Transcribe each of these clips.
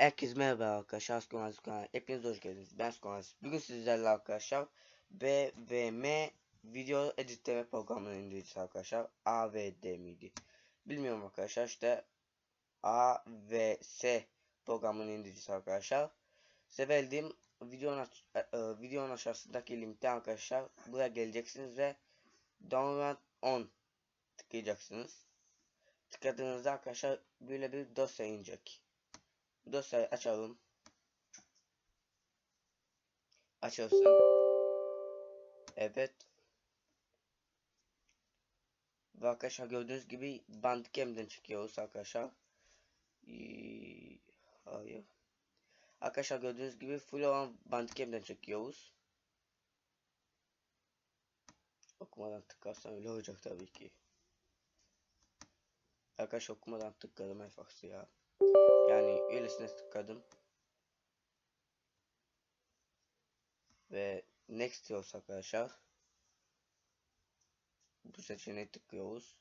Herkese merhaba arkadaşlar. Askonaz kanalına hepiniz hoş geldiniz. Ben Askonaz. Bugün sizlerle arkadaşlar BVM video editleme programını indireceğiz arkadaşlar. AVD miydi? Bilmiyorum arkadaşlar. İşte AVS programını indireceğiz arkadaşlar. Size verdiğim videonun, aç- e, e, videonun aşağısındaki linkte arkadaşlar buraya geleceksiniz ve download on tıklayacaksınız. Tıkladığınızda arkadaşlar böyle bir dosya inecek. Dosyayı açalım. Açılsın. Evet. Ve arkadaşlar gördüğünüz gibi Bandicam'den çıkıyoruz arkadaşlar. Ee, Hayır. Arkadaşlar gördüğünüz gibi full olan Bandicam'den çekiyoruz. Okumadan tıklarsam öyle olacak tabii ki. Arkadaşlar okumadan tıkladım en faksi ya. Yani öylesine tıkladım. Ve next diyoruz arkadaşlar. Bu seçeneği tıklıyoruz.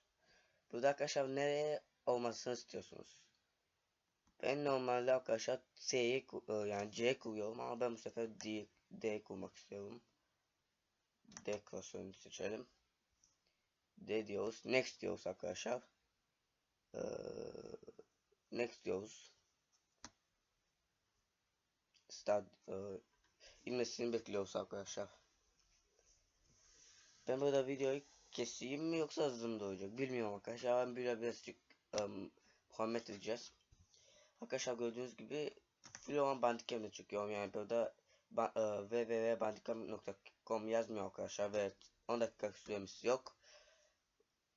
Burada arkadaşlar nereye olmasını istiyorsunuz? Ben normalde arkadaşlar C'yi e, yani C kuruyorum ama ben bu sefer D, D kurmak istiyorum. D klasörünü seçelim. D diyoruz. Next diyoruz arkadaşlar. Ee, next diyoruz. Start e, inmesini bekliyoruz arkadaşlar. Ben burada videoyu keseyim mi yoksa hızlı mı olacak bilmiyorum arkadaşlar. Ben böyle birazcık um, edeceğiz. Arkadaşlar gördüğünüz gibi full olan Bandicam'da çıkıyorum yani burada ba e, www.bandicam.com yazmıyor arkadaşlar ve 10 dakika süremiz yok.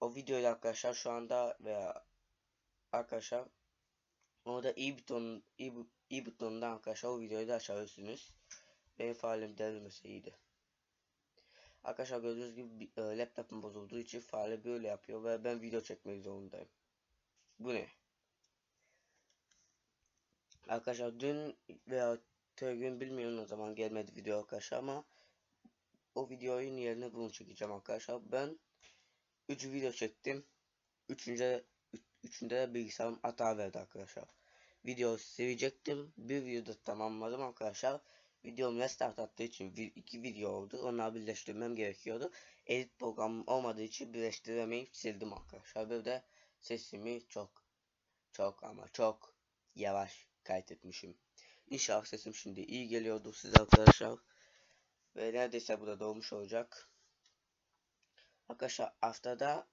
O videoyu arkadaşlar şu anda veya arkadaşlar orada i buton i, bu- i butonundan arkadaşlar o videoyu da açabilirsiniz. Benim faalim devrilmesi iyiydi. Arkadaşlar gördüğünüz gibi bi- e, laptopum bozulduğu için faali böyle yapıyor ve ben video çekmek zorundayım. Bu ne? Arkadaşlar dün veya gün bilmiyorum o zaman gelmedi video arkadaşlar ama o videonun yerine bunu çekeceğim arkadaşlar. Ben 3 video çektim. Üçüncü üç- üçünde de bilgisayarım hata verdi arkadaşlar. Video sevecektim. Bir videoda tamamladım arkadaşlar. Videom restart attığı için vi- iki video oldu. Onları birleştirmem gerekiyordu. Edit programım olmadığı için birleştiremeyip sildim arkadaşlar. Bir de sesimi çok çok ama çok yavaş kaydetmişim. İnşallah sesim şimdi iyi geliyordur size arkadaşlar. Ve neredeyse burada dolmuş olacak. Arkadaşlar haftada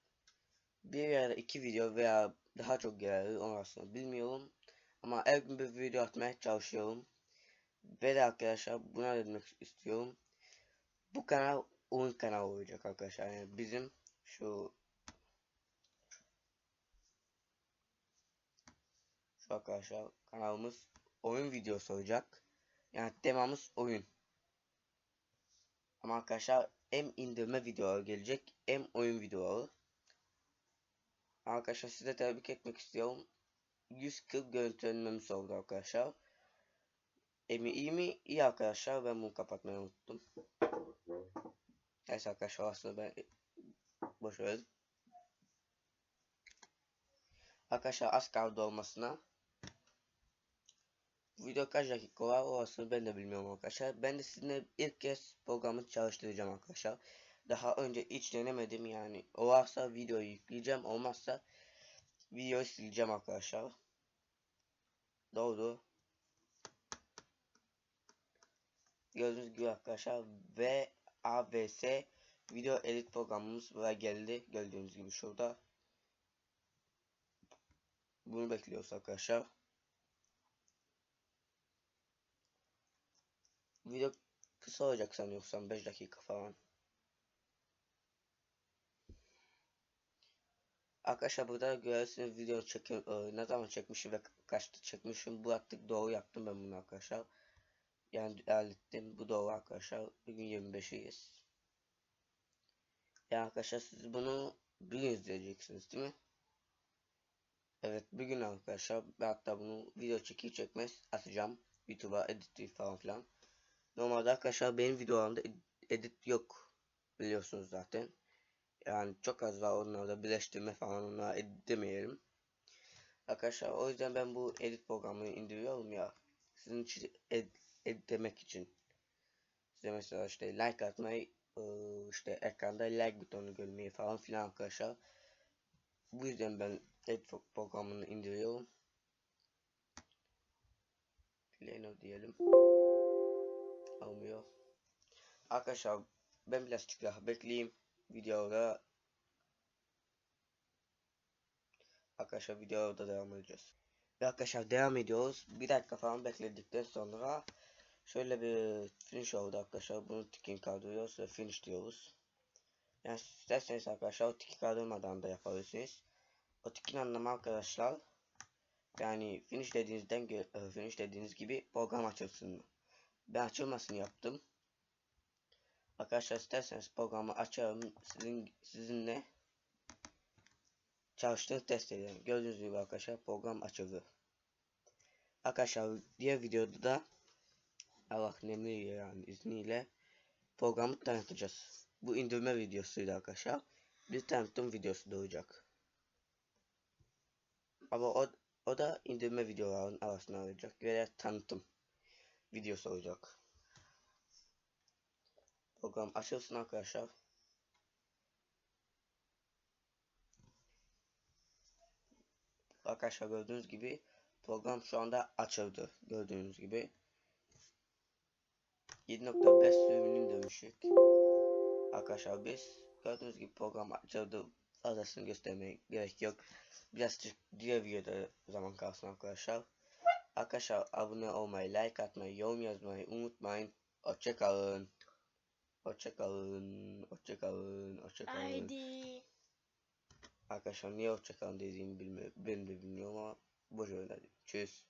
bir ya da iki video veya daha çok gelir orasını bilmiyorum. Ama her gün bir video atmaya çalışıyorum. Ve de arkadaşlar buna demek istiyorum. Bu kanal oyun kanalı olacak arkadaşlar. Yani bizim şu şu arkadaşlar kanalımız oyun videosu olacak. Yani temamız oyun. Ama arkadaşlar hem indirme videoları gelecek hem oyun videoları. Arkadaşlar size tebrik etmek istiyorum. 140 görüntülenmemiz oldu arkadaşlar. Emi iyi mi? İyi arkadaşlar. Ben bunu kapatmayı unuttum. Neyse arkadaşlar aslında ben boş. Arkadaşlar az kaldı olmasına. Video kaç dakika var orasını ben de bilmiyorum arkadaşlar. Ben de sizinle ilk kez programı çalıştıracağım arkadaşlar. Daha önce hiç denemedim yani. Varsa videoyu yükleyeceğim. Olmazsa videoyu sileceğim arkadaşlar. Doğru. Gördüğünüz gibi arkadaşlar ve AVS video edit programımız buraya geldi. Gördüğünüz gibi şurada. Bunu bekliyoruz arkadaşlar. Video kısa olacak sanıyorsam 5 dakika falan. Arkadaşlar burada görüyorsunuz video çekim e, ne zaman çekmişim ve kaçta çekmişim. Bu attık doğru yaptım ben bunu arkadaşlar. Yani hallettim. Bu doğru arkadaşlar. Bugün 25'iyiz. Yani arkadaşlar siz bunu bugün izleyeceksiniz değil mi? Evet bugün arkadaşlar ben hatta bunu video çekip çekmez atacağım. YouTube'a edit falan filan. Normalde arkadaşlar benim videolarımda ed- edit yok. Biliyorsunuz zaten. Yani çok az var onlarda birleştirme falan onlara demeyelim. Arkadaşlar o yüzden ben bu edit programını indiriyorum ya. Sizin için ed editlemek için. Size mesela işte like atmayı, ıı, işte ekranda like butonu görmeyi falan filan arkadaşlar. Bu yüzden ben edit programını indiriyorum. Plano diyelim. Almıyor. Arkadaşlar ben birazcık daha bekleyeyim. Videoda Arkadaşlar videoda devam edeceğiz. Ve arkadaşlar devam ediyoruz. Bir dakika falan bekledikten sonra şöyle bir finish oldu arkadaşlar. Bunu ticking kaldırıyoruz ve finish diyoruz. Yani isterseniz arkadaşlar o tiki kaldırmadan da yapabilirsiniz. O tikin anlamı arkadaşlar yani finish dediğinizden e, finish dediğiniz gibi program açılsın. Ben açılmasını yaptım. Arkadaşlar isterseniz programı açarım sizin sizinle çalıştığını test edelim. Gördüğünüz gibi arkadaşlar program açıldı. Arkadaşlar diğer videoda da Allah'ın emriyle yani izniyle programı tanıtacağız. Bu indirme videosuydu arkadaşlar. Bir tanıtım videosu da olacak. Ama o, o da indirme videolarının arasında olacak. Ve tanıtım videosu olacak. Program açılsın arkadaşlar. Arkadaşlar gördüğünüz gibi program şu anda açıldı. Gördüğünüz gibi. 7.5 sürümünü dönüşük. Arkadaşlar biz gördüğünüz gibi program açıldı. Fazlasını göstermeye gerek yok. Birazcık diğer videoda zaman kalsın arkadaşlar. Arkadaşlar abone olmayı, like atmayı, yorum yazmayı unutmayın. Hoşçakalın. Hoşçakalın. Hoşçakalın. Hoşçakalın. Haydi. Arkadaşlar niye hoşçakalın dediğimi bilmiyorum. Ben de bilmiyorum ama boş hadi. Tschüss.